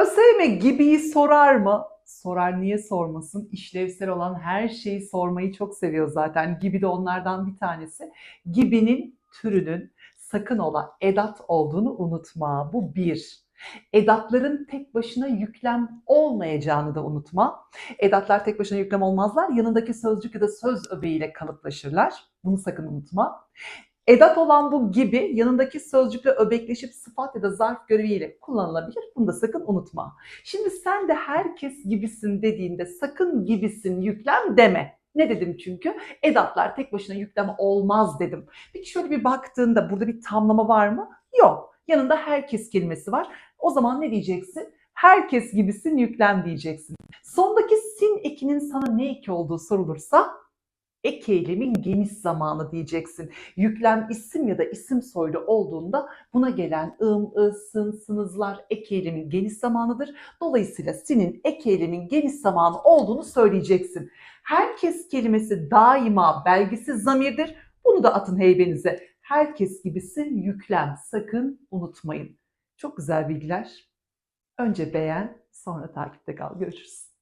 ÖSYM gibiyi sorar mı? Sorar niye sormasın? İşlevsel olan her şeyi sormayı çok seviyor zaten. Gibi de onlardan bir tanesi. Gibinin türünün sakın ola edat olduğunu unutma. Bu bir. Edatların tek başına yüklem olmayacağını da unutma. Edatlar tek başına yüklem olmazlar. Yanındaki sözcük ya da söz öbeğiyle kalıplaşırlar. Bunu sakın unutma. Edat olan bu gibi yanındaki sözcükle öbekleşip sıfat ya da zarf göreviyle kullanılabilir. Bunu da sakın unutma. Şimdi sen de herkes gibisin dediğinde sakın gibisin yüklem deme. Ne dedim çünkü? Edatlar tek başına yüklem olmaz dedim. Peki şöyle bir baktığında burada bir tamlama var mı? Yok. Yanında herkes kelimesi var. O zaman ne diyeceksin? Herkes gibisin yüklem diyeceksin. Sondaki sin ekinin sana ne eki olduğu sorulursa ek eylemin geniş zamanı diyeceksin. Yüklem isim ya da isim soylu olduğunda buna gelen ım, ı, sın, sınızlar ek eylemin geniş zamanıdır. Dolayısıyla sinin ek eylemin geniş zamanı olduğunu söyleyeceksin. Herkes kelimesi daima belgisiz zamirdir. Bunu da atın heybenize. Herkes gibisin yüklem sakın unutmayın. Çok güzel bilgiler. Önce beğen, sonra takipte kal. Görüşürüz.